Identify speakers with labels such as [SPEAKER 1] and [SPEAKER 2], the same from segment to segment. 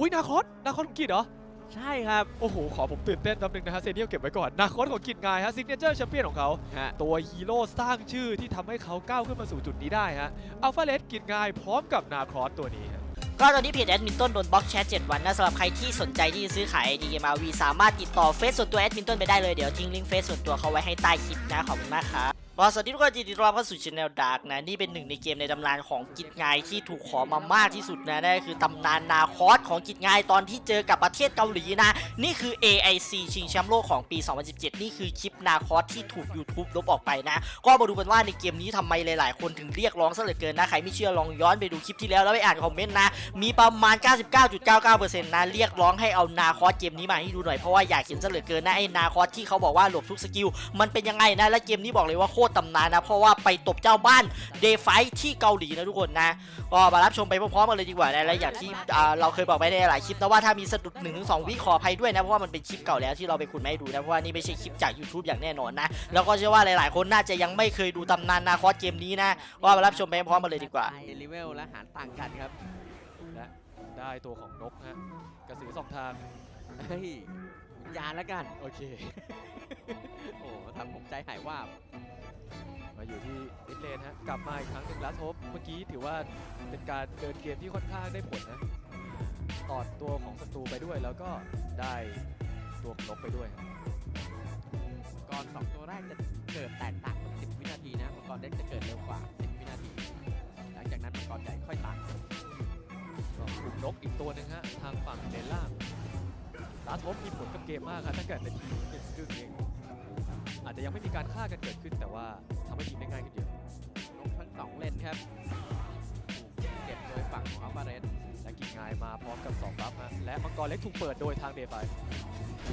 [SPEAKER 1] อุ้ยนาคอสนาคอสของกิจเหรอ
[SPEAKER 2] ใช่ครับ
[SPEAKER 1] โอ้โห ขอผมตื่นเต้นแป๊บนึงนะฮะเซเนียลเก็บไว้ก่อน นาคอสของกิจไงฮะซิกเนเจอร์แชมเปี้ยนของเขา
[SPEAKER 2] ฮะ
[SPEAKER 1] ตัวฮีโร่สร้างชื่อที่ทำให้เขาก้าวขึ้นมาสู่จุดนี้ได้ฮะอัลฟาเลสกิจไงพร้อมกับนาคอสตัวนี้ฮะ
[SPEAKER 3] ก็ตอนนี้เพจแอดมินต้นโดนบล็อกแชท7วันนะสำหรับใครที่สนใจที่จะซื้อขาย ID เกม RV สามารถติดต่อเฟซส่วนตัวแอดมินต้นไปได้เลย เดี๋ยวทิ้งลิงก์เฟซส่วนตัวเขาไว้ให้ใต้คลิปนะขอบคุณมากครับ บอสวัสดีทุกคนยินดีต้อนรับเข้าสู่ช anel Dark นะ นี่เป็นหนึ่งในเกมในตำนานของกิจงที่ถูกขอมามากที่สุดนะนั่นก็คือตำนานนาคอสของกิจงตอนที่เจอกับประเทศเกาหลีนะ นี่คือ AIC ชิงแชมป์โลกของปี 2017 นี่คือคลิปนาคอสที่ถูก YouTube ลบออกไปนะ ก็มาดูกันว่าในเกมนี้ทำไมหลาย ๆ คนถึงเรียกร้องซะเหลือเกินนะ ใครไม่เชื่อลองย้อนไปดูคลิปที่แล้วแล้วไปอ่านคอมเมนต์นะ มีประมาณ 99.99%นะเรียกร้องให้เอานาคอสเกมนี้มาให้ดูหน่อยเพราะว่าอยากเห็นซะเหลือเกินนะไอ้นาคอสที่เขาบอกว่าหลบทุกสกิลมันเป็นยังไงนะและเกมนี้บอกเลยว่าโคตรตำนานนะ เพราะว่าไปตบเจ้าบ้านเดฟไฟที่เกาหลีนะทุกคนนะก็มารับชมไปพร้อมๆกันเลยดีกว่านะและอย่างที่อ่าเราเคยบอกไปในหลายคลิปนะว่าถ้ามีสะดุด1นถึงสวิขออภัยด้วยนะเพราะว่ามันเป็นคลิปเก่าแล้วที่เราไปขุดมาให้ดูนะเพราะว่านี่ไม่ใช่คลิปจาก YouTube อย่างแน่นอนนะแล้วก็เชื่อว่าหลายๆ คนน่าจะยังไม่เคยดูตำนานนาคอสเกมนี้นะก็มารับชมไปพร้อมกันเลยดีกว่า
[SPEAKER 2] เลเวลและหารต่างกันครับ
[SPEAKER 1] และได้ตัวของนกฮะกระสือสองทาง
[SPEAKER 2] เฮ้ย วิญญาณแล้วกัน
[SPEAKER 1] โอเค
[SPEAKER 2] โอ้ทำผมใจหายว่าบ
[SPEAKER 1] มาอยู่ที่มิดเลนฮะ กลับมาอีกครั้งหนึ่งลัสโฮปเมื่อกี้ถือว่าเป็นการเดินเกมที่ค่อนข้างได้ผลนะตอดตัวของศัตรูไปด้วยแล้วก็ได้ตัวของนกไปด้วย
[SPEAKER 2] ก่อนสองตัวแรกจะเกิดแตกต่างกัน10 วินาทีนะมังกรเล็กจะเกิดเร็วกว่า 10 วินาที หลังจากนั้นมังกรใหญ่ค่อยตาย
[SPEAKER 1] ก็กลุ่มนกอีกตัวหนึ่งฮะทางฝั่งเลนล่าง ลาทบมีผลกับเกมมากครับถ้าเกิดเป็นทีมเกึ่งครึ่งเองอาจจะยังไม่มีการฆ่ากันเกิดขึ้นแต่ว่าทำให้ทีมได้ง่ายขึ้นเยอะ
[SPEAKER 2] นกทั้งสองเลนครับเก็บโดยฝั่งของอัลบาเรส
[SPEAKER 1] และกิงงายมาพร้อมกับ2บัฟฮะและมังกรเล็กถูกเปิดโดยทางเดฟไฟ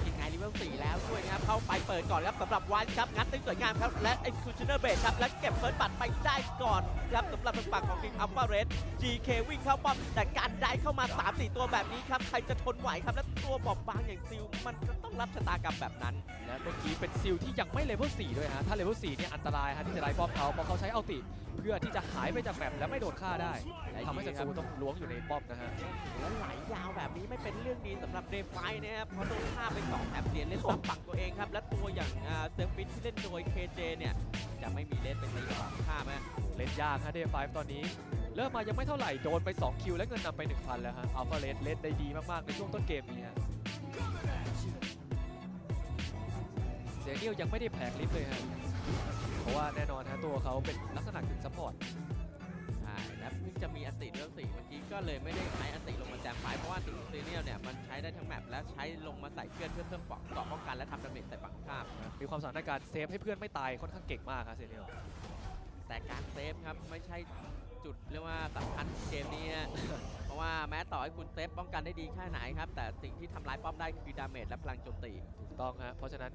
[SPEAKER 2] กินไง เลเวล4แล้วด้วยนะครับเข้าไปเปิดก่อนครับสำหรับวันครับงัดได้สวยงามครับและ Executioner Base ครับและเก็บเฟิร์สบัตรไปได้ก่อนครับสำหรับทางฝั่งของ King Alpha Red GK วิ่งเข้าป้อมแต่การได้เข้ามา 3-4 ตัวแบบนี้ครับใครจะทนไหวครับและตัวบอบบางอย่างซิลมันก็ต้องรับชะตากรรมแบบนั้น
[SPEAKER 1] และเมื่อกี้เป็นซิลที่ยังไม่เลเวล4ด้วยฮะถ้าเลเวล4เนี่ยอันตรายฮะที่จะได้ป้อมเขาเพราะเขาใช้อัลติเพื่อที่จะหายไปจากแมปและไม่โดนฆ่าได้ทำให้ศัตรูต้องล้วงอยู่ในป้อมนะฮะ
[SPEAKER 2] แล้วไหลยาวแบบนี้ไม่เป็นเรื่องดีสำหรับเดฟไฟนะครับเพราะโดนฆ่าไป2แถบเสียเล่นซ้ำฝั่งตัวเองครับ และตัวอย่างเซฟฟิตที่เล่นโดย KJ เนี่ย จะไม่มีเล่นเป็นตีฝั่งข้ามฮะ
[SPEAKER 1] เล่นยากฮะเดฟไฟตอนนี้ เริ่มมายังไม่เท่าไหร่ โดนไป 2 คิว และเงินนำไป 1,000 แล้วฮะอัลฟาเลสเล่นได้ดีมาก ๆ ในช่วงต้นเกมนี้ฮะเซเนียลยังไม่ได้แผลกลิฟต์เลยฮะเพราะว่าแน่นอนฮะตัวเขาเป็นลักษณะกึ่งซัพพอร์ต
[SPEAKER 2] พิ่งจะมีอันติเรื่องสี่เมื่อกี้ก็เลยไม่ได้ใช้อันติลงมาแจมไฟเพราะว่าอันติซีเนียลเนี่ยมันใช้ได้ทั้งแมปและใช้ลงมาใส่เพื่อนเพื่อเพิ่มเกราะเกราะป้องกันและทำดาเมจใส่ฝั่งข้าม
[SPEAKER 1] มีความสามารถในการเซฟให้เพื่อนไม่ตายค่อนข้างเก่งมากครับเซเนียล
[SPEAKER 2] แต่การเซฟครับไม่ใช่ จุดเรียกว่าสำคัญของเกมนี้ฮะเพราะว่าแม้ต่อให้คุณเซฟป้องกันได้ดีแค่ไหนครับ แต่สิ่งที่ทำลายป้อมได้คือดาเมจและพลังโจมตี
[SPEAKER 1] ถูกต้องฮะเพราะฉะนั้น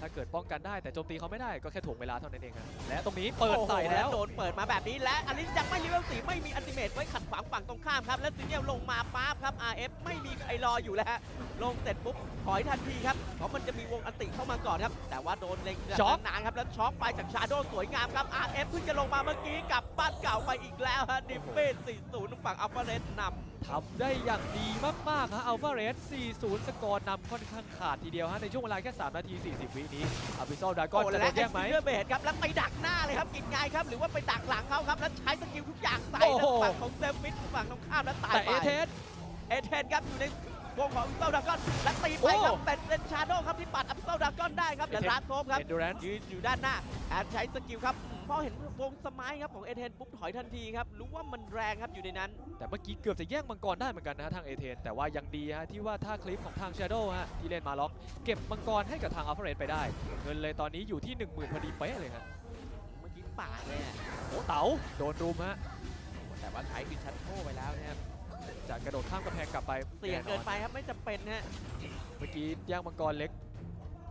[SPEAKER 1] ถ้าเกิดป้องกันได้แต่โจมตีเขาไม่ได้ก็แค่ถ่วงเวลาเท่านั้นเองครับและตรงนี้เปิดใส่แล้ว
[SPEAKER 2] โดนเปิดมาแบบนี้และอลิสยังไม่เลเวลสี่ไม่มีอันติเมตไว้ขัดขวางฝั่งตรงข้ามครับและซีเนียลลงมาปั๊บครับ RF ไม่มีใครรออยู่แล้วฮะลงเสร็จปุ๊บถอยทันทีครับเพราะมันจะมีวงอันติเข้ามาก่อนครับแต่ว่าโดนเล็ง
[SPEAKER 1] ช็อก
[SPEAKER 2] นานครับแล้วช็อกไปจากชาโดสวยงามครับ RF เพิ่งจะลงมาเมื่อกี้กลับบ้านเก่าไปอีกแล้วฮะดิฟเฟ่40ฝั่งอัลฟาเรสนำ
[SPEAKER 1] ทำได้อย่างดีมากๆฮะอัลฟาเรส40 สกอร์นำค่อนข้างขาดทีเดียวฮะในช่วงเวลาแค่ 3 นาที 40 วินี้อาบิซอลดากอนจะโดนแย่งไหม
[SPEAKER 2] เบสครับแล้วไปดักหน้าเลยครับกินไงครับ หรือว่าไปดักหลังเขาครับ แล้วใช้สกิลทุกอย่างใส่
[SPEAKER 1] โอ้
[SPEAKER 2] ทา
[SPEAKER 1] โห
[SPEAKER 2] งฝั่งของเซฟมิดฝั่งตรงข้ามแล้วตาย
[SPEAKER 1] แต่
[SPEAKER 2] ไป
[SPEAKER 1] เอเทส
[SPEAKER 2] เอเทนครับอยู่ในวงของอัพเซลดากอนและตีไปครับ
[SPEAKER 1] โอ้
[SPEAKER 2] เป็นเป็นชาโดครับที่ปัดอัพเซลดากอนได้ครับและ
[SPEAKER 1] เอเทน
[SPEAKER 2] รัดโซฟครับ
[SPEAKER 1] เอนดูแรน
[SPEAKER 2] ยืนอยู่ด้านหน้าแอนใช้สกิลครับ พอเห็นวงสมัยครับของเอเทนปุ๊บถอยทันทีครับรู้ว่ามันแรงครับอยู่ในนั้น
[SPEAKER 1] แต่เมื่อกี้เกือบจะแย่งมังกรได้เหมือนกันนะฮะทางเอเทนแต่ว่ายังดีฮะที่ว่าถ้าคลิปของทาง Shadow ฮะที่เล่นมาล็อกเก็บมังกรให้กับทางอัลฟาเรสไปได้ เงินเลยตอนนี้อยู่ที่ 10,000พอดีเป๊ะเลยฮะ
[SPEAKER 2] เมื่อกี้ป่าดเลยอะ
[SPEAKER 1] โอ้เต๋าโดนรุมฮะ
[SPEAKER 2] แต่ว่าใช้คือชัดโชไปแล้วนะครับ
[SPEAKER 1] จะกระโดดข้ามกำแพงกลับไป
[SPEAKER 2] เสี่ยงเกินไปครับไม่จำเป็นฮะ
[SPEAKER 1] เมื่อกี้แย่งมังกรเล็ก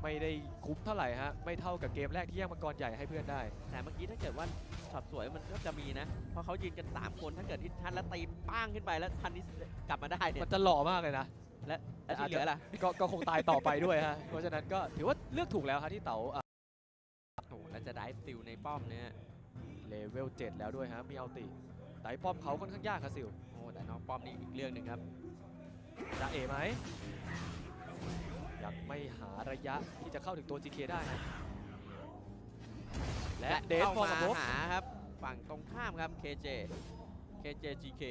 [SPEAKER 1] ไม่ได้คุ้มเท่าไหร่ฮะไม่เท่ากับเกมแรกที่แย่งมังกรใหญ่ให้เพื่อนได้
[SPEAKER 2] แต่เมื่อกี้ถ้าเกิดว่าช็อตสวยมันก็จะมีนะ เพราะเขายืนกัน 3 คนถ้าเกิดทิศทันแล้วตีป้างขึ้นไปแล้วทันนี้กลับมาได้เนี่ย
[SPEAKER 1] มันจะหล่อมากเลยนะ
[SPEAKER 2] แล้วที่เหลือล่ะ
[SPEAKER 1] ก็ก็คงตายต่อไปด้วยฮะเพราะฉะนั้นก็ถือว่าเลือกถูกแล้วฮะที่เต๋าอะ
[SPEAKER 2] โอ้โหแล้วจะได้ซิลในป้อมเนี่ย
[SPEAKER 1] เลเวล7แล้วด้วยฮะมีเอาติไต่ป้อมเขาค่อนข้างยากครับซิล
[SPEAKER 2] โอ้แต่น้องป้อมนี่อีกเรื่องหนึ่งครับ
[SPEAKER 1] จะเอไหม ยังไม่หาระยะที่จะเข้าถึงตัว GK ได้ฮะและเดฟ
[SPEAKER 2] เข้า
[SPEAKER 1] ฟอร์
[SPEAKER 2] มา
[SPEAKER 1] มาพบ
[SPEAKER 2] หาครับฝั่งตรงข้ามครับ KJ KJ GK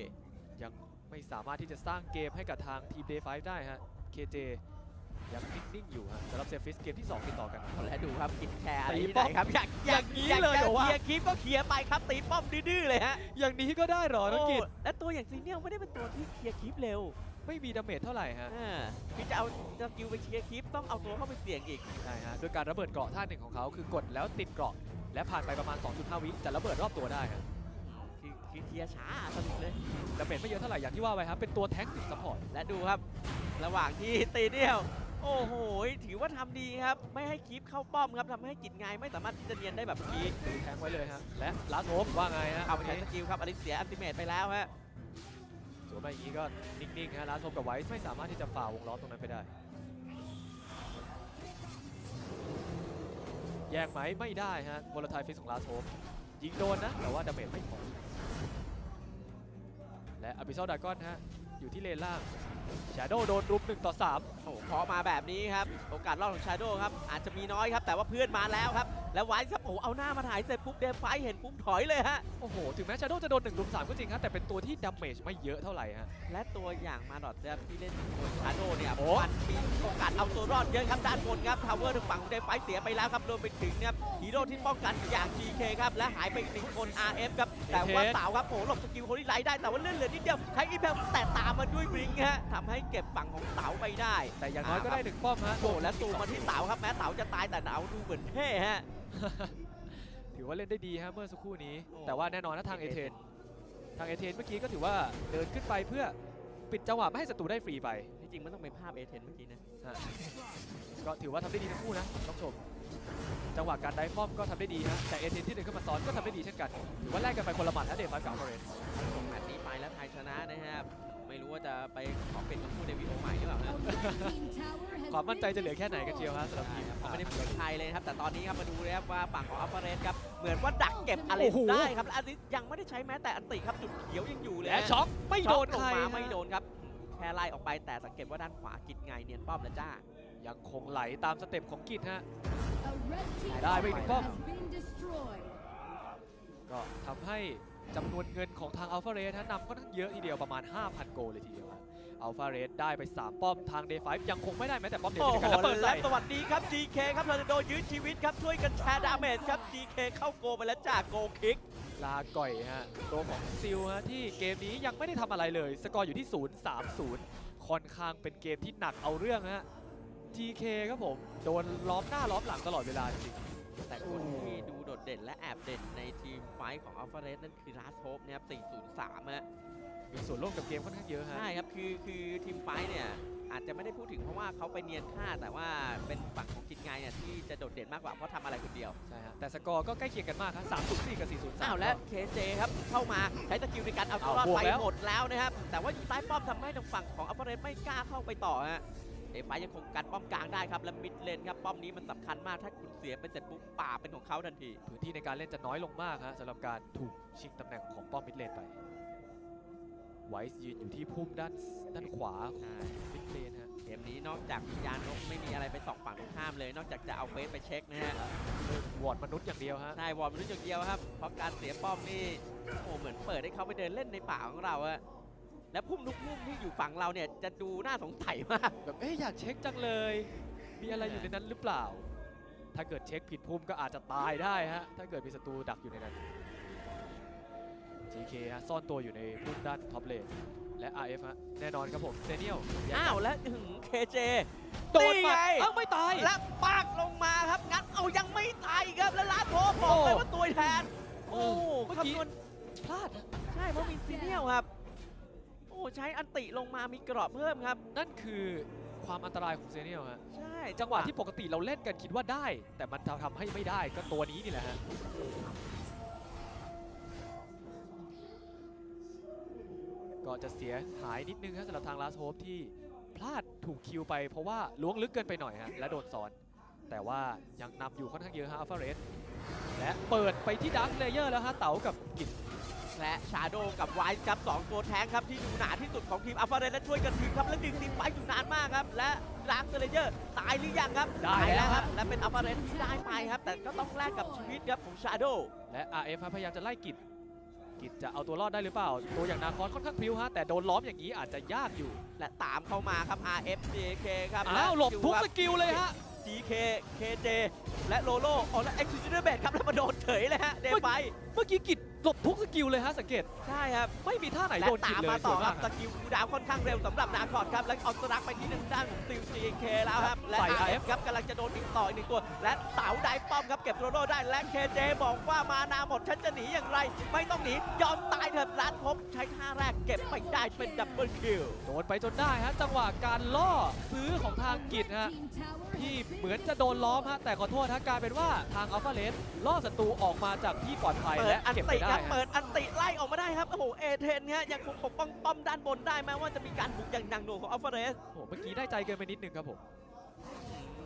[SPEAKER 1] ยังไม่สามารถที่จะสร้างเกมให้กับทางทีม Day 5ได้ฮะ KJ ยังนิ่งๆอยู่ฮะสำหรับเซฟิสเกมที่ 2 ติดต่อกัน
[SPEAKER 2] และดูครับกินแคร์อะไร
[SPEAKER 1] ตี
[SPEAKER 2] ที่
[SPEAKER 1] ป้
[SPEAKER 2] ไห
[SPEAKER 1] อม
[SPEAKER 2] นครับ อยากอยาก
[SPEAKER 1] อย่างนี้
[SPEAKER 2] อยาก
[SPEAKER 1] เลยเหรอวะ
[SPEAKER 2] เคลียร์คลิปก็เคลียร์ไปครับตีป้อมดื้อๆเลยฮะ
[SPEAKER 1] อย่างนี้ก็ได้เหรอนักกิจ
[SPEAKER 2] โอ้และตัวอย่างซีเนียลไม่ได้เป็นตัวที่เคลียร์คลิปเร็ว
[SPEAKER 1] ไม่มีดาเมจเท่าไหร่ฮะ
[SPEAKER 2] อ่าคือจะเอาจะกิวไปเคลียร์คลิปต้องเอาตัวเข้าไปเสี่ยงอีก
[SPEAKER 1] ใช่ฮะด้วยการระเบิดเกราะท่าหนึ่งของเขาคือกดแล้วติดเกราะ และผ่านไปประมาณ 2.5 วิจะระเบิดรอบตัวได้ฮะ
[SPEAKER 2] คือคือเคลียร์ช้าสนุกเลย
[SPEAKER 1] ดาเมจไม่เยอะเท่าไหร่อย่างที่ว่าไปครับเป็นตัวแท็กติดซัพพอร์ต
[SPEAKER 2] และดูครับ ระหว่างที่ตีเดียว โอ้โห ถือว่าทำดีครับ ไม่ให้คลิปเข้าป้อมครับทำให้กิจงายไม่สามารถที่จะเนียนได้แบบเมื่อกี้
[SPEAKER 1] แทงไว้เลยฮะ และลาสโฮปว่าไงฮะ
[SPEAKER 2] เข้าไปใช้สกิลครับอลิเสียอัลติเมทไปแล้วฮะ
[SPEAKER 1] สวนไปอย่างนี้ก็นิ่งๆฮะลาสโฮปกับไวท์ไม่สามารถที่จะฝ่าวงล้อมตรงนั้นไปได้ แยกไหมไม่ได้ฮะวอลทายฟิสของลาสโฮปยิงโดนนะ แต่ว่าดาเมจไม่พอและอ b ิ s ซ l ดากอนฮะ อยู่ที่เลนล่างชาโดโดนรุม1ต่อ3
[SPEAKER 2] โอ้โหพอมาแบบนี้ครับ โอกาสรอดของชาโดครับ อาจจะมีน้อยครับ แต่ว่าเพื่อนมาแล้วครับ แล้วไว้ครับโอ้โหเอาหน้ามาถ่ายเสร็จปุ๊บเดฟไฟเห็นปุ๊บถอยเลยฮะ
[SPEAKER 1] โอ้โห ถึงแม้ชาโดจะโดน1รุม3ก็จริงฮะแต่เป็นตัวที่ดาเมจไม่เยอะเท่าไหร่ฮะ
[SPEAKER 2] และตัวอย่างมาดอทจะที่เล่นบนชาโดเนี่ย
[SPEAKER 1] โอ้
[SPEAKER 2] มันมีโอกาสเอาตัวรอดเยอะครับด้านบนครับทาวเวอร์ทางฝั่งของเดฟไฟเสียไปแล้วครับรวมไปถึงเนี่ยฮีโร่ที่ป้องกันอย่าง GK ครับและหายไปอีกหนึ่งคน RF ครับแต่ว่าเต่าครับโอ้โหหลบสกิลคนที่ไล่ได้แต่ว่าเลื่อนเหลือนิดเดียวใช้อีเพลแต่ตามมาด้วยบริงค์ฮะทำให้เก็บฝั่งของเต๋าไปได้
[SPEAKER 1] แต่อย่างน้อยก็ได้หนึ่งป้อมฮะ
[SPEAKER 2] โอ้โหและตูมมาที่เต๋าครับแม้เต๋าจะตายแต่เต๋าดูเหมือนเท่ฮะ
[SPEAKER 1] ถือว่าเล่นได้ดีฮะเมื่อสักครู่นี้
[SPEAKER 2] โอ้
[SPEAKER 1] แต่ว่าแน่นอนนะทางเอเทน ทางเอเทนเมื่อกี้ก็ถือว่าเดินขึ้นไปเพื่อปิดจังหวะไม่ให้ศัตรูได้ฟรีไป
[SPEAKER 2] ที่จริงมันต้องเป็นภาพเอเทนเมื่อกี้นะ
[SPEAKER 1] ก็ถือว่าทำได้ดีทั้งคู่นะต้องชม จังหวะการได้ป้อมก็ทำได้ดีฮะแต่เอเทนที่เดินขึ้นมาซ้อนก็ทำได้ดีเช่นกัน ถือว่าแลกกันไปคนละหมัดนะเดฟไฟกับเรน
[SPEAKER 2] ส่งแมตช์นี้ไปแล้วไทยชนะนะครับ ไม่รู้ว่าจะไปขอเป็นคำพูดในวิดีโอใหม่หรือเปล่านะ
[SPEAKER 1] ความมั่นใจจะเหลือแค่ไหนกันเชียวฮะสำหรับทีม
[SPEAKER 2] เขาไม่ได้เหมือนไทยเลยนะครับ แต่ตอนนี้ครับมาดูเลยครับว่าฝั่งของอัลฟาเรสครับ เหมือนว่าดักเก็บอะไร
[SPEAKER 1] โอ้โห
[SPEAKER 2] ได้ครับและอันนี้ยังไม่ได้ใช้แม้แต่อันติครับจุดเขียวยังอยู่เลย
[SPEAKER 1] และช็อกไม่โดน
[SPEAKER 2] ช็อก
[SPEAKER 1] ใคร
[SPEAKER 2] ลงมา
[SPEAKER 1] ฮะ
[SPEAKER 2] ไม่โดนครับแค่ไล่ออกไปแต่สังเกตว่าด้านขวากิดไงเนียนป้อมแล้วจ้า
[SPEAKER 1] ยังคงไหลตามสเต็ปของกิจฮะ ได้
[SPEAKER 4] ได้
[SPEAKER 1] ไป
[SPEAKER 4] ไป
[SPEAKER 1] อี
[SPEAKER 4] อี
[SPEAKER 1] ก
[SPEAKER 4] ก
[SPEAKER 1] ป้
[SPEAKER 4] ป้
[SPEAKER 1] อ
[SPEAKER 4] อ
[SPEAKER 1] ม
[SPEAKER 4] ม
[SPEAKER 1] ก็ทำให้จำนวนเงินของทางอัลฟาเรสนำค่อนข้างเยอะทีเดียวประมาณ 5,000 โกลเลยทีเดียวฮะอัลฟาเรสได้ไป 3 ป้อมทางเดฟไฟยังคงไม่ได้แม้แต่ป้อมเดียว
[SPEAKER 2] โอ้
[SPEAKER 1] กัน
[SPEAKER 2] โห
[SPEAKER 1] แล้วเปิด
[SPEAKER 2] และ
[SPEAKER 1] ใส่
[SPEAKER 2] สวัสดีครับ GK ครับเราจะโดนยื้อชีวิตครับ ช่วยกันแชร์ดาเมจครับ GK เข้าโกไปแล้วจากโกคิก
[SPEAKER 1] ลาก่อยฮะตัวของซิลฮะที่เกมนี้ยังไม่ได้ทำอะไรเลย สกอร์อยู่ที่ 0 3 0 ค่อนข้างเป็นเกมที่หนักเอาเรื่องฮะ GK ครับผมโดนล้อมหน้าล้อมหลังตลอดเวลาจริง
[SPEAKER 2] แต่คนที่ดูโดดเด่นและแอบเด่นในทีมไฟท์ของอัลฟาเรสนั่นคือลาสโฮปนะครับ 403 ฮะ
[SPEAKER 1] มีส่วนร่วมกับเกมค่อนข้างเยอะฮะ
[SPEAKER 2] ใช่ครับ คือคือทีมไฟท์เนี่ยอาจจะไม่ได้พูดถึงเพราะว่าเขาไปเนียนฆ่า แต่ว่าเป็นฝั่งของกิจไงเนี่ยที่จะโดดเด่นมากกว่าเพราะทำอะไรคนเดียว
[SPEAKER 1] ใช่ฮะ แต่สกอร์ก็ใกล้เคียงกันมากครับ304กับ403
[SPEAKER 2] อ้าวและเคเจครับเข้ามาใช้สกิลในการเอาตัวรอด
[SPEAKER 1] อ้าวบวก
[SPEAKER 2] ไป
[SPEAKER 1] แล้ว
[SPEAKER 2] หมดแล้วนะครับ แต่ว่าอยู่ใต้ป้อมทำให้ทางฝั่งของอัลฟาเรสไม่กล้าเข้าไปต่อฮะ เดฟไฟยังคงกันป้อมกลางได้ครับและมิดเลนครับป้อมนี้มันสำคัญมากถ้าคุณเสียไปเสร็จปุ๊บป่าเป็นของเขาทันที
[SPEAKER 1] พื้นที่ในการเล่นจะน้อยลงมากฮะสำหรับการถูกชิงตำแหน่งของป้อมมิดเลนไปไวส์ยืนอยู่ที่พุ่มด้านด้านขวาของมิดเลนฮะ
[SPEAKER 2] เกมนี้นอกจากวิญญาณนกไม่มีอะไรไปส่องฝั่งตรงข้ามเลย นอกจากจะเอาเฟสไปเช็คนะฮะ
[SPEAKER 1] วอร์ดมนุษย์อย่างเดียวฮะ
[SPEAKER 2] ใช่วอร์มมนุษย์อย่างเดียวครับเพราะการเสียป้อมนี่โอ้เหมือนเปิดให้เขาไปเดินเล่นในป่าของเราอะ และพุ่มทุกพุ่มที่อยู่ฝั่งเราเนี่ยจะดูน่าสงสัยมาก
[SPEAKER 1] แบบเอ๊ะอยากเช็คจังเลย มีอะไรอยู่ในนั้นหรือเปล่า ถ้าเกิดเช็คผิดพุ่มก็อาจจะตายได้ฮะ ถ้าเกิดมีศัตรูดักอยู่ในนั้น GK ฮะซ่อนตัวอยู่ในพุ่มด้านท็อปเลนและ RF ฮะแน่นอนครับผมเซเนียล
[SPEAKER 2] อ้าวและถึงเคเจ
[SPEAKER 1] โดน
[SPEAKER 2] นี่
[SPEAKER 1] มา
[SPEAKER 2] ไง
[SPEAKER 1] เอ้าไม่ตาย
[SPEAKER 2] และปากลงมาครับงั้นเอายังไม่ตายอีกครับแล้วลาโทบอกเลย
[SPEAKER 1] โอ้
[SPEAKER 2] ว่าตัวแทน โอ้
[SPEAKER 1] เมื่อกี้
[SPEAKER 2] คำนวณ
[SPEAKER 1] พลาดฮะ
[SPEAKER 2] ใช่เพราะมีซีเนียลครับโอ้ ใช้อันติลงมามีเกราะเพิ่มครับ
[SPEAKER 1] นั่นคือความอันตรายของเซเนียลฮะ
[SPEAKER 2] ใช่
[SPEAKER 1] จังหวะที่ปกติเราเล่นกันคิดว่าได้ แต่มันทำให้ไม่ได้ก็ตัวนี้นี่แหละฮะก็จะเสียหายนิดนึงครับสำหรับทางลาสโฮปที่พลาดถูกคิวไปเพราะว่าล้วงลึกเกินไปหน่อยฮะและโดนซ้อน แต่ว่ายังนำอยู่ค่อนข้างเยอะฮะอัลฟาเรสและเปิดไปที่ดาร์คเลเยอร์แล้วฮะเต๋ากับกิจ
[SPEAKER 2] และชาโดกับไวท์ครับสองตัวแทงครับที่อยู่หนาที่สุดของทีมอัลฟาเรสและช่วยกันทีมครับและดึงทีมไปอยู่นานมากครับ และลากเซเลเยอร์ตายหรือยังครับ
[SPEAKER 1] ได้
[SPEAKER 2] ตาย
[SPEAKER 1] แล้ว
[SPEAKER 2] ครับ และเป็นอัลฟาเรสที่ได้ไปครับ แต่ก็ต้องแลกกับชีวิตครับของชาโด
[SPEAKER 1] และ RF ครับพยายามจะไล่กิจกิจจะเอาตัวรอดได้หรือเปล่า ตัวอย่างนาคอนค่อนข้างพลิ้วฮะ แต่โดนล้อมอย่างนี้อาจจะยากอยู่
[SPEAKER 2] และตามเข้ามาครับ RFJK ครับ
[SPEAKER 1] อ้าวหลบทุกส
[SPEAKER 2] และ
[SPEAKER 1] กิลเลยฮะ
[SPEAKER 2] GK KJ และโลโลอ๋อและ Executioner Base ครับแล้วมาโดนเฉยเลยฮะเดฟไฟ
[SPEAKER 1] เมื่อกี้กิจ หลบทุกสกิลเลยฮะสังเกต
[SPEAKER 2] ใช่ครับ
[SPEAKER 1] ไม่มีท่าไหน
[SPEAKER 2] และ
[SPEAKER 1] โดนกิจ
[SPEAKER 2] ตาม
[SPEAKER 1] เลย
[SPEAKER 2] มา
[SPEAKER 1] ส
[SPEAKER 2] ต่อ
[SPEAKER 1] วย
[SPEAKER 2] ครั
[SPEAKER 1] มา
[SPEAKER 2] บ
[SPEAKER 1] ก
[SPEAKER 2] สกิลคูลดาวน์ค่อนข้างเร็วสำหรับนาคอดครับ และเอาสลักไปที่ทางด้านของซิล GK แล้วครับ และ
[SPEAKER 1] ใส่
[SPEAKER 2] RF ครับกำลังจะโดนอีกต่ออีกหนึ่งตัว และเต๋าได้ป้อมครับเก็บโรโลได้และ KJ บอกว่ามานาหมดฉันจะหนีอย่างไร ไม่ต้องหนียอมตายเถิดร้านพบใช้ท่าแรกเก็บไปได้เป็นดับเบิลคิว
[SPEAKER 1] โดนไปจนได้ฮะจังหวะการล่อซื้อของทางกิจฮะที่เหมือนจะโดนล้อมฮะแต่ขอโทษฮะกลายเป็นว่าทางอัลฟาเลสล่อศัตรูออกมาจากที่ปลอดภัย
[SPEAKER 2] เปิด
[SPEAKER 1] และ
[SPEAKER 2] อัน
[SPEAKER 1] เก็บไป
[SPEAKER 2] ติ
[SPEAKER 1] ได้
[SPEAKER 2] ครับ
[SPEAKER 1] ฮะ
[SPEAKER 2] เปิดอันติไล่ออกมาได้ครับโอ้โหเอเทนเนี่ยยังคงปกป้องป้อมด้านบนได้แม้ว่าจะมีการบุกอย่างหนักหน่วงของอัลฟาเรส
[SPEAKER 1] โอ้โหเมื่อกี้ได้ใจเกินไปนิดนึงครับผม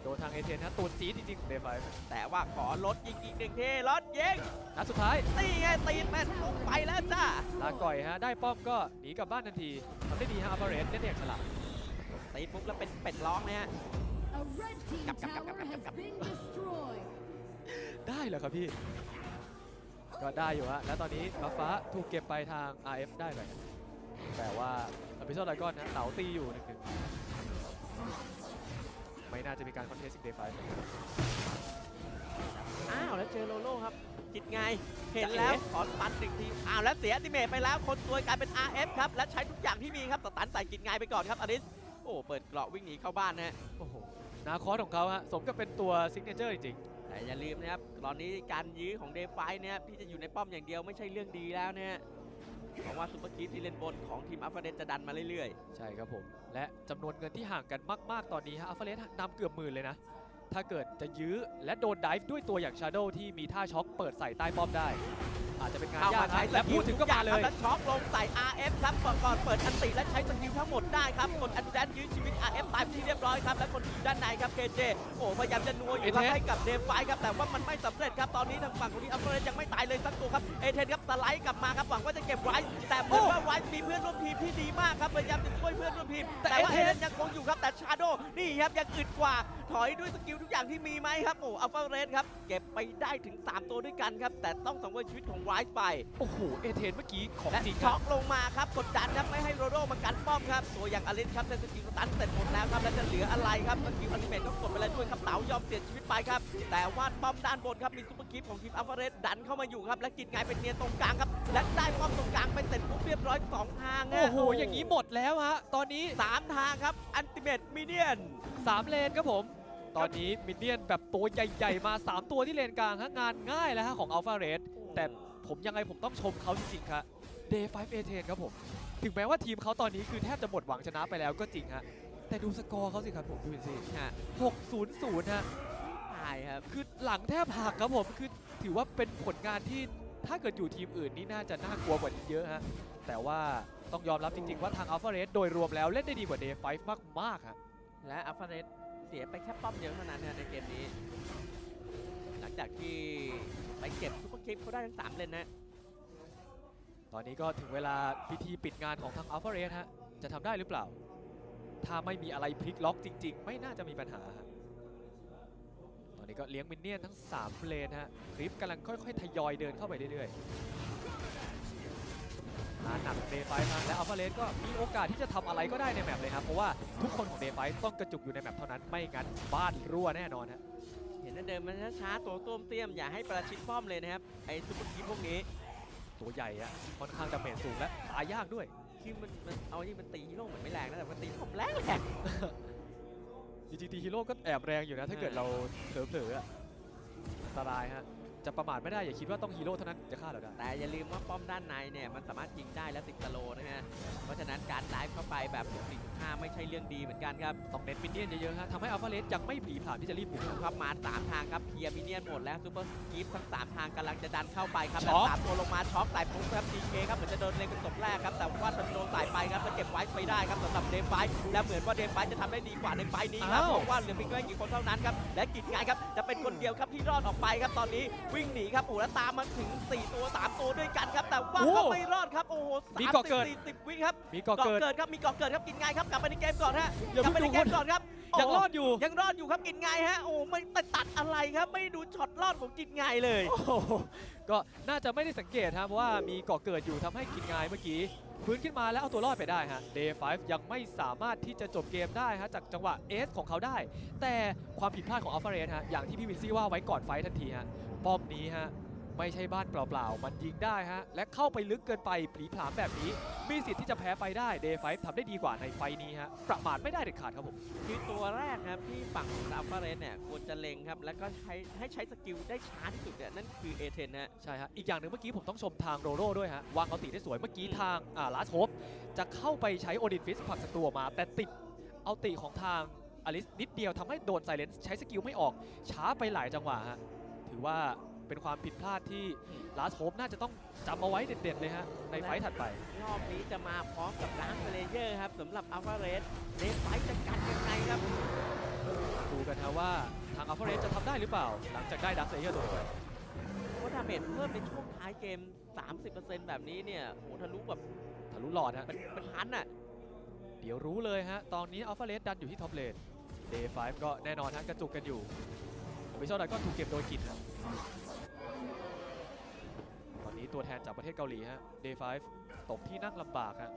[SPEAKER 1] โดนทางเอเทนฮะตัวจี๊ดจริงๆของเดฟไฟ
[SPEAKER 2] แต่ว่าขอลดยิงอีกหนึ่งทีลดยิง
[SPEAKER 1] นัดสุดท้าย
[SPEAKER 2] นี่ไงตีนแม่นปุ๊บไปแล้วจ้า
[SPEAKER 1] ลาก่อยฮะได้ป้อมก็หนีกลับบ้านทันทีทำได้ดีฮะอัลฟาเรสเล่นได้อย่างฉลาด
[SPEAKER 2] ตีปุ๊บแล้วเป็นเป็ดร้องเลยฮะ
[SPEAKER 4] Gap, gap, gap, gap, gap, gap.
[SPEAKER 1] ได้เหรอครับพี่ ก็ได้อยู่ฮะ และตอนนี้บัฟฟ้าถูกเก็บไปทาง RF ได้ไปแต่ว่าอภิชาติไลกอนนะเต๋าตีอยู่หนึ่งหนึ่งไม่น่าจะมีการคอนเทสต์เดฟไฟ
[SPEAKER 2] อ้าวแล้วเจอโลโล่ครับจิตไง เห็นแล้วขอปัดหนึ่งที อ้าวแล้วเสียอัติเมตไปแล้ว คนตัวยกลายเป็น RF ครับ และใช้ทุกอย่างที่มีครับสตันใส่จิตไงไปก่อนครับอลิส โอ้ เปิดเกราะวิ่งหนีเข้าบ้านนะฮะ
[SPEAKER 1] โอ้โห นาคอสของเขาฮะ สมกับเป็นตัวซิกเนเจอร์จริง
[SPEAKER 2] แต่อย่าลืมนะครับ ตอนนี้การยื้อของเดฟไฟเนี่ยที่จะอยู่ในป้อมอย่างเดียวไม่ใช่เรื่องดีแล้วเนี่ยเพราะว่าซุปเปอร์คีฟที่เล่นบนของทีมอัลฟเดสจะดันมาเรื่อย
[SPEAKER 1] ๆ ใช่ครับผม และจำนวนเงินที่ห่างกันมาก ๆ ตอนนี้ฮะอัลฟเรสนำเกือบหมื่นเลยนะ ถ้าเกิดจะยื้อและโดนไดฟ์ด้วยตัวอย่างชาโดที่มีท่าช็อคเปิดใส่ใต้ป้อมได้ อาจจะเป็น
[SPEAKER 2] ๆ
[SPEAKER 1] งาน
[SPEAKER 2] เข้ายามากใช้
[SPEAKER 1] นะ
[SPEAKER 2] ส
[SPEAKER 1] และ
[SPEAKER 2] กิ
[SPEAKER 1] พู
[SPEAKER 2] ล
[SPEAKER 1] ดถึง
[SPEAKER 2] ทุ
[SPEAKER 1] ก็
[SPEAKER 2] กอย่ามา
[SPEAKER 1] งเล
[SPEAKER 2] ครับ
[SPEAKER 1] ย
[SPEAKER 2] แล้วช็อคลงใส่ RF ครับก่อนก่อนเปิดอันติและใช้สกิลทั้งหมดได้ครับกดอันแดนยื้อชีวิต RF ตายไปที่เรียบร้อยครับและคนอยู่ด้านในครับ KJ โอ้พยายามจะนัวอยู่ครับ
[SPEAKER 1] เอเทน
[SPEAKER 2] ให้กับเดฟไฟครับแต่ว่ามันไม่สำเร็จครับตอนนี้ทางฝั่งของที่อัลฟาเรสยังไม่ตายเลยสักตัวครับเอเทนครับสไลด์กลับมาครับหวังว่าจะเก็บไว้แต่เหมือนว่าไว้มีเพื่อนร่วมทีมที่ดีมากครับพยายามจะช่วยเพื่อนร่วมทีม
[SPEAKER 1] แต่
[SPEAKER 2] แต่ว่า
[SPEAKER 1] เอ
[SPEAKER 2] เอ
[SPEAKER 1] เท
[SPEAKER 2] เท
[SPEAKER 1] น
[SPEAKER 2] นยังคงอยู่ครับแต่ชาโดนี่ครับยังอึดกว่าถอยด้วยสกิลทุกอย่างที่มีไหมครับโอ้อัลฟาเรสครับเก็บไปได้ถึง 3 ตัวด้วยกันครับ แต่ต้องสังเวยชีวิตของไวส์ไป
[SPEAKER 1] โอ้โห เอเทนเมื่อกี้ของ
[SPEAKER 2] และ
[SPEAKER 1] จริงค
[SPEAKER 2] ช็
[SPEAKER 1] รั
[SPEAKER 2] อบกลงมาครับกดดันครับไม่ให้โรโรมากันป้อมครับ ตัวอย่างอลิสครับเซนสกิลสตันเสร็จหมดแล้วครับแล้วจะเหลืออะไรครับสกิลอนิเมตก็กดไปแล้วด้วยครับเต๋ายอมเสียชีวิตไปครับ แต่ว่าป้อมด้านบนครับมีซุปเปอร์คิปของทีมอัลฟาเรสดันเข้ามาอยู่ครับและกินไงเป็นเนียนตรงกลางครับและได้ป้อมตรงกลางไปเสร็จปุ๊บเรียบร้อยสองทางฮะ
[SPEAKER 1] โอ้โห อย่างนี้หมดแล้วฮะ ตอนนี้
[SPEAKER 2] สามทางครับอันติเมตมิเนียน
[SPEAKER 1] 3 เลนครับผม ตอนนี้มินเนี่ยนแบบตัวใหญ่ ๆ มา 3 ตัวที่เลนกลางฮะงานง่ายแล้วฮะของอัลฟาเรสแต่ผมยังไงผมต้องชมเขาจริงๆครับ Day 5 a 1ครับผม ถึงแม้ว่าทีมเขาตอนนี้คือแทบจะหมดหวังชนะไปแล้วก็จริงฮะ แต่ดูสกอร์เขาสิครับผมดูสิ
[SPEAKER 2] ฮะ
[SPEAKER 1] 600ฮะ
[SPEAKER 2] ใช่ครับ
[SPEAKER 1] คือหลังแทบหักครับผม คือถือว่าเป็นผลงานที่ถ้าเกิดอยู่ทีมอื่นนี่น่าจะน่ากลัวกว่านี้เยอะฮะ แต่ว่าต้องยอมรับจริงๆ ว่าทางอัลฟาเรสโดยรวมแล้วเล่นได้ดีกว่า Day 5มากๆฮะ
[SPEAKER 2] และอัลฟาเรสเสียไปแค่ป้อมเดียวเท่านั้นนะในเกมนี้ หลังจากที่ไปเก็บซุปเปอร์คิปเขาได้ทั้งสามเลนนะ
[SPEAKER 1] ตอนนี้ก็ถึงเวลาพิธีปิดงานของทางอัลฟาเรสฮะ จะทำได้หรือเปล่า ถ้าไม่มีอะไรพลิกล็อกจริง ๆ ไม่น่าจะมีปัญหา ตอนนี้ก็เลี้ยงมินเนี่ยนทั้ง 3 เลนฮะ คลิปกำลังค่อย ๆ ทยอยเดินเข้าไปเรื่อยๆ มาหนักเดฟไฟมาและอัลฟาเรสก็มีโอกาสที่จะทำอะไรก็ได้ในแมปเลยครับ เพราะว่าทุกคนของเดฟไฟต้องกระจุกอยู่ในแมปเท่านั้นไม่งั้นบ้านรั่วแน่นอนฮะ
[SPEAKER 2] เห็นว่าเดินมันช้าๆตัวต้วมเตี้ยมอย่าให้ประชิดป้อมเลยนะครับไอ้ซุปเปอร์คิปพวกนี้
[SPEAKER 1] ตัวใหญ่อะค่อนข้างดาเมจสูงและตายยากด้วย
[SPEAKER 2] คือมันมันเอาที่มันตีฮีโร่เหมือนไม่แรงนะแต่มันตีผมแรงแรง
[SPEAKER 1] จริงๆทีฮีโร่ก็แอบแรงอยู่นะ ถ้าเกิดเราเผลอๆอะอันตรายฮะ จะประมาทไม่ได้อย่าคิดว่าต้องฮีโร่เท่านั้นถึงจะฆ่าเราได้
[SPEAKER 2] แต่อย่าลืมว่าป้อมด้านในเนี่ยมันสามารถยิงได้และติดสโลว์นะฮะ เพราะฉะนั้นการไลฟ์เข้าไปแบบ4.5ไม่ใช่เรื่องดีเหมือนกันครับ
[SPEAKER 1] ต้องเน้นมินเนี่ยนเยอะๆฮะทำให้อัลฟาเรสยังไม่ผีผามที่จะรีบบุก
[SPEAKER 2] ดูครับมาสามทางครับเคลียร์มินเนี่ยนหมดแล้วซูเปอร์กิฟทั้งสามทางกำลังจะดันเข้าไปครับ
[SPEAKER 1] ช็
[SPEAKER 2] แล้ว
[SPEAKER 1] อค
[SPEAKER 2] สามตัวลงมาช็อคใส่ปุ๊บครับดีเคครับเหมือนจะโดนเลนเป็นศพแรกครับแต่ว่าโดนสายไปครับแล้วเก็บไว้ไปได้ครับสำหรับเดมไฟและเหมือนว่าเดมไฟจะทำได้ดีกว่าในไฟล์นี้ครับ
[SPEAKER 1] อ้าว
[SPEAKER 2] เพราะว่าเหลือเพียงแค่กี่คนเท่านั้นครับและกิจงานครับจะเป็นคนเดียวครับที่รอดออกไปครับตอนนี้วิ่งหนีครับโอ้โหแล้วตามมาถึง 4 ตัว 3 ตัวด้วยกันครับ แต่ว่า
[SPEAKER 1] โอ้
[SPEAKER 2] ก็ไม่รอดครับโอ้โห
[SPEAKER 1] มี
[SPEAKER 2] สาม
[SPEAKER 1] เกาะ
[SPEAKER 2] สิ
[SPEAKER 1] เกิ
[SPEAKER 2] บ
[SPEAKER 1] ด
[SPEAKER 2] สี่สิบวิครับ
[SPEAKER 1] มีก่อ
[SPEAKER 2] เกาะ
[SPEAKER 1] เกิด
[SPEAKER 2] เกิดครับมีเกาะเกิดครับกินง่ายครับกลับไปในเกมก่อนฮะ
[SPEAKER 1] อย่าก
[SPEAKER 2] ลับ
[SPEAKER 1] เพิ่
[SPEAKER 2] ไป
[SPEAKER 1] ง
[SPEAKER 2] ใน
[SPEAKER 1] ดูคน
[SPEAKER 2] เกมก่อนครับ
[SPEAKER 1] ยัง
[SPEAKER 2] โโห
[SPEAKER 1] รอดอยู่
[SPEAKER 2] ยังรอดอยู่ครับกินง่ายฮะโอ้โหไม่ไปตัดอะไรครับ ไม่ดูช็อตรอดของกินง่ายเลย
[SPEAKER 1] โอ้โหก็น่าจะไม่ได้สังเกตฮะเพราะว่ามีก่อเกิดอยู่ทำให้กินงายเมื่อกี้ ฟื้นขึ้นมาแล้วเอาตัวรอดไปได้ฮะ Day 5 ยังไม่สามารถที่จะจบเกมได้ฮะจากจังหวะเอสของเขาได้ แต่ความผิดพลาดของอัลฟาเรนฮะอย่างที่พี่วินซี่ว่าไว้ก่อนไฟท์ทันทีฮะป้อมนี้ฮะ ไม่ใช่บ้านเปล่าๆ มันยิงได้ฮะ และเข้าไปลึกเกินไปผลีผลามแบบนี้ มีสิทธิ์ที่จะแพ้ไฟได้ Day 5ทำได้ดีกว่าในไฟท์นี้ฮะ ประมาทไม่ได้เด็ดขาดครับผม
[SPEAKER 2] คือตัวแรกครับที่ฝั่งของอัลฟาเรสเนี่ยควรจะเล็งครับ แล้วก็ใช้ให้ใช้สกิลได้ช้าที่สุดเนี่ยนั่นคือเอเทนนะ
[SPEAKER 1] ใช่ฮะ อีกอย่างหนึ่งเมื่อกี้ผมต้องชมทางโรโร่ด้วยฮะ วางเอาติได้สวยเมื่อกี้ทางอ่าลาสโฮปจะเข้าไปใช้โอดินฟิสผลักศัตรูออกมา แต่ติดเอาติของทางอลิสนิดเดียวทำให้โดนไซเลนส์ใช้สกิลไม่ออกช้าไปหลายจังหวะฮะถือว่า เป็นความผิดพลาดที่ลาสโฮปน่าจะต้องจำเอาไว้เด็ดๆเลยฮะในไฟท์ถัดไป
[SPEAKER 2] รอบนี้จะมาพร้อมกับล้างเลเยอร์ครับสำหรับอัลฟาเรสเดฟไฟจะกันยังไงครับ
[SPEAKER 1] ดูกันฮะว่าทางอัลฟาเรสจะทำได้หรือเปล่า หลังจากได้ดักเซเยอร์ตัวนี้ไป
[SPEAKER 2] ว่าดาเมจเพิ่มในช่วงท้ายเกม 30%แบบนี้เนี่ยโหทะลุแบบ
[SPEAKER 1] ทะลุหลอดฮะ
[SPEAKER 2] เป็นเป็นพันอะ
[SPEAKER 1] เดี๋ยวรู้เลยฮะ ตอนนี้อัลฟาเรสดันอยู่ที่ท็อปเลน Day 5 ก็แน่นอนฮะกระจุกกันอยู่ วิชอลดันก็ถูกเก็บโดยกินฮะตอนนี้ตัวแทนจากประเทศเกาหลีฮะ Day 5 ตกที่นั่งลำบากฮะ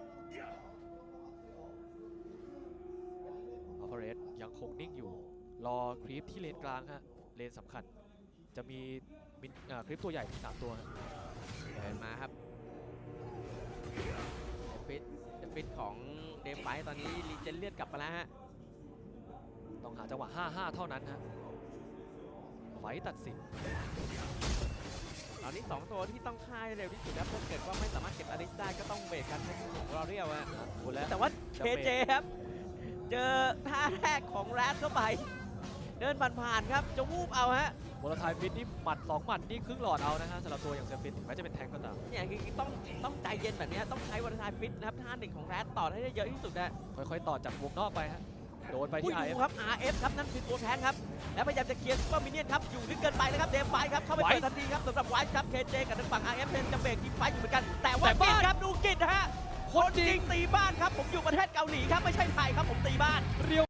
[SPEAKER 1] อัลฟาเรสยังคงนิ่งอยู่ รอคลิปที่เลนกลางฮะ เลนสำคัญ จะมีมินอ่าคลิปตัวใหญ่สามตัวฮะ
[SPEAKER 2] เดินมาครับเดฟิตเดฟิตของเดฟไฟตอนนี้รีเจนเลือดกลับมาแล้วฮะ
[SPEAKER 1] ต้องหาจังหวะ 5-5 เท่านั้นฮะ ไฟต์ตัดสิน
[SPEAKER 2] ตอนนี้ 2 ตัวที่ต้องฆ่าให้เร็วที่สุดครับถ้าเกิดว่าไม่สามารถเก็บอลิสได้ก็ต้องเบรกกันเป็นของรอเรียวฮะ
[SPEAKER 1] โอ้และ
[SPEAKER 2] แต่ว่า
[SPEAKER 1] จะ
[SPEAKER 2] เค
[SPEAKER 1] เบรก
[SPEAKER 2] เจครับ เจอท่าแรกของแรดเข้าไป เดินผ่านๆครับ จะวูบเอาฮะ
[SPEAKER 1] โมโลไทายฟิตนี่หมัด2หมัดนี่ครึ่งหลอดเอานะฮะสำหรับตัวอย่างเซฟิตถึงแม้จะเป็นแทงก็ตาม
[SPEAKER 2] เนี่ยคือต้องต้องใจเย็นแบบนี้ต้องใช้วันทายฟิตนะครับท่าหนึ่งของแรดต่อให้ได้เยอะที่สุดนะ
[SPEAKER 1] ค่อยๆ ต่อจากวงนอกไปฮะ โดนไป
[SPEAKER 2] อุ้ย
[SPEAKER 1] ที่
[SPEAKER 2] ดู
[SPEAKER 1] IF
[SPEAKER 2] ครับ RF ครับนั่นคือตัวแทนครับ แล้วพยายามจะเคลียร์ซูเปอร์มินเนี่ยนครับ อยู่ลึกเกินไปนะครับ เดฟไฟครับ เข้าไป
[SPEAKER 1] ไว้
[SPEAKER 2] เปิดทันทีครับสำหรับไวท์ครับ KJ กับทางฝั่ง RF เป็นจะเบรกทีมไฟอยู่เหมือนกัน แต่ว่า
[SPEAKER 1] แต่
[SPEAKER 2] กิ
[SPEAKER 1] บ้าน
[SPEAKER 2] นครับดูกินนะฮะ
[SPEAKER 1] คนจริง
[SPEAKER 2] ตีบ้านครับ ผมอยู่ประเทศเกาหลีครับ ไม่ใช่ไทยครับ ผมตีบ้าน
[SPEAKER 1] เรียว